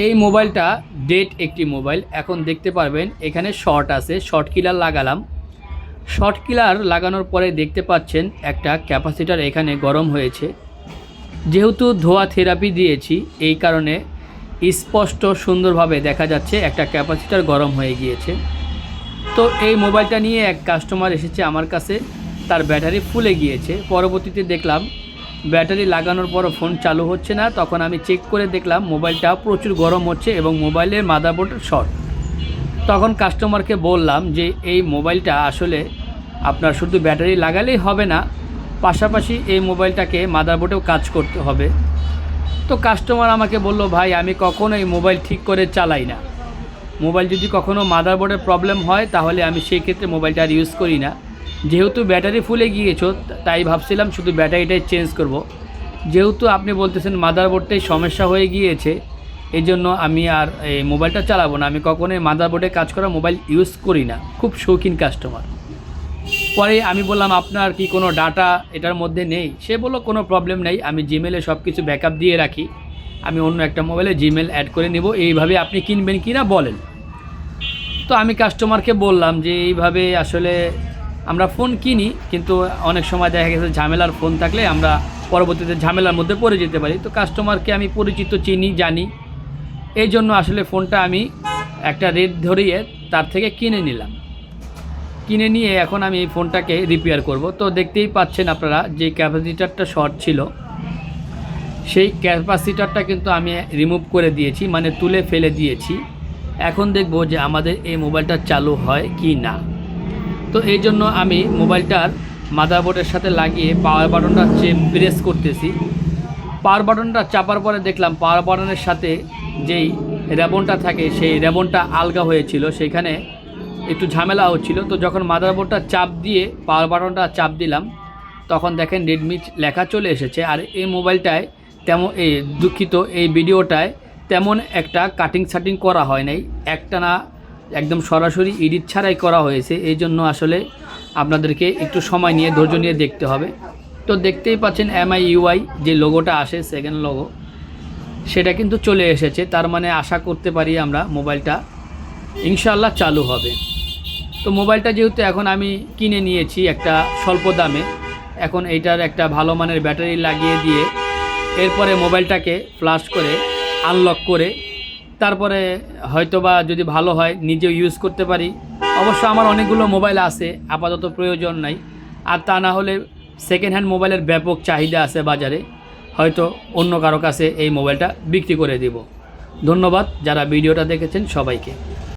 এই মোবাইলটা ডেট একটি মোবাইল। এখন দেখতে পারবেন, এখানে শর্ট আছে শর্ট কিলার লাগালাম। শর্ট কিলার লাগানোর পরে দেখতে পাচ্ছেন একটা ক্যাপাসিটার এখানে গরম হয়েছে। যেহেতু ধোয়া থেরাপি দিয়েছি, এই কারণে স্পষ্ট সুন্দরভাবে দেখা যাচ্ছে একটা ক্যাপাসিটার গরম হয়ে গিয়েছে। তো এই মোবাইলটা নিয়ে এক কাস্টমার এসেছে আমার কাছে, তার ব্যাটারি ফুলে গিয়েছে। পরবর্তীতে দেখলাম ব্যাটারি লাগানোর পরও ফোন চালু হচ্ছে না। তখন আমি চেক করে দেখলাম মোবাইলটা প্রচুর গরম হচ্ছে এবং মোবাইলের মাদারবোর্ড শর্ট। তখন কাস্টমারকে বললাম যে, এই মোবাইলটা আসলে আপনার শুধু ব্যাটারি লাগালেই হবে না, পাশাপাশি এই মোবাইলটাকে মাদারবোর্ডেও কাজ করতে হবে। তো কাস্টমার আমাকে বলল, ভাই, আমি কখনো এই মোবাইল ঠিক করে চালাই না। মোবাইল যদি কখনো মাদারবোর্ডের প্রবলেম হয়, তাহলে আমি সেই ক্ষেত্রে মোবাইলটা আর ইউজ করি না। যেহেতু ব্যাটারি ফুলে গিয়েছো, তাই ভাবছিলাম শুধু ব্যাটারিটাই চেঞ্জ করব। যেহেতু আপনি বলতেছেন মাদারবোর্ডটাই সমস্যা হয়ে গিয়েছে এই জন্য আমি আর এই মোবাইলটা চালাবো না। আমি কখনোই মাদারবোর্ডে কাজ করা মোবাইল ইউজ করি না। খুব শৌখিন কাস্টমার পরে আমি বললাম, আপনার কি কোনো ডাটা এটার মধ্যে নেই? সে বলল, কোনো প্রবলেম নেই। আমি জিমেলে সব কিছু ব্যাকআপ দিয়ে রাখি। আমি অন্য একটা মোবাইলে জিমেল অ্যাড করে নেব। এইভাবে আপনি কিনবেন কি না বলেন? তো আমি কাস্টমারকে বললাম যে, এইভাবে আসলে আমরা ফোন কিনি, কিন্তু অনেক সময় দেখা গেছে ঝামেলার ফোন থাকলে আমরা পরবর্তীতে ঝামেলার মধ্যে পড়ে যেতে পারি। তো কাস্টমারকে আমি পরিচিত, চিনি, জানি। এই জন্য আসলে ফোনটা আমি একটা রেট ধরিয়ে তার থেকে কিনে নিলাম। কিনে নিয়ে এখন আমি এই ফোনটাকে রিপেয়ার করব। তো দেখতেই পাচ্ছেন আপনারা যে ক্যাপাসিটারটা শর্ট ছিল, সেই ক্যাপাসিটারটা কিন্তু আমি রিমুভ করে দিয়েছি মানে তুলে ফেলে দিয়েছি। এখন দেখব যে আমাদের এই মোবাইলটা চালু হয় কি না। তো এই জন্য আমি মোবাইলটার মাদারবোর্ডের সাথে লাগিয়ে পাওয়ার বাটনটা প্রেস করতেছি। পাওয়ার বাটনটা চাপার পরে দেখলাম পাওয়ার বাটনের সাথে যেই রেবনটা থাকে, সেই রেবনটা আলগা হয়েছিল। সেখানে একটু ঝামেলা হচ্ছিল তো যখন মাদারবোর্ডটা চাপ দিয়ে পাওয়ার বাটনটা চাপ দিলাম, তখন দেখেন রেডমি লেখা চলে এসেছে। আর এই মোবাইলটায় তেমন এই দুঃখিত এই ভিডিওটায় তেমন একটা কাটিং সাটিং করা হয় নাই। একটা না একদম সরাসরি এডিট ছাড়াই করা হয়েছে। এই জন্য আসলে আপনাদেরকে একটু সময় নিয়ে ধৈর্য নিয়ে দেখতে হবে। তো দেখতেই পাচ্ছেন এমআই ইউআই যে লোগোটা আসে সেকেন্ড লোগো সেটা কিন্তু চলে এসেছে। তার মানে আশা করতে পারি আমরা মোবাইলটা ইনশাল্লাহ চালু হবে। তো মোবাইলটা যেহেতু এখন আমি কিনে নিয়েছি একটা স্বল্প দামে, এখন এইটার একটা ভালো মানের ব্যাটারি লাগিয়ে দিয়ে এরপরে মোবাইলটাকে ফ্লাশ করে আনলক করে তারপরে হয়তো বা যদি ভালো হয়, নিজেও ইউজ করতে পারি। অবশ্য আমার অনেকগুলো মোবাইল আছে, আপাতত প্রয়োজন নাই। আর তা না হলে সেকেন্ড হ্যান্ড মোবাইলের ব্যাপক চাহিদা আছে বাজারে। হয়তো অন্য কারও কাছে এই মোবাইলটা বিক্রি করে দিব। ধন্যবাদ যারা ভিডিওটা দেখেছেন সবাইকে।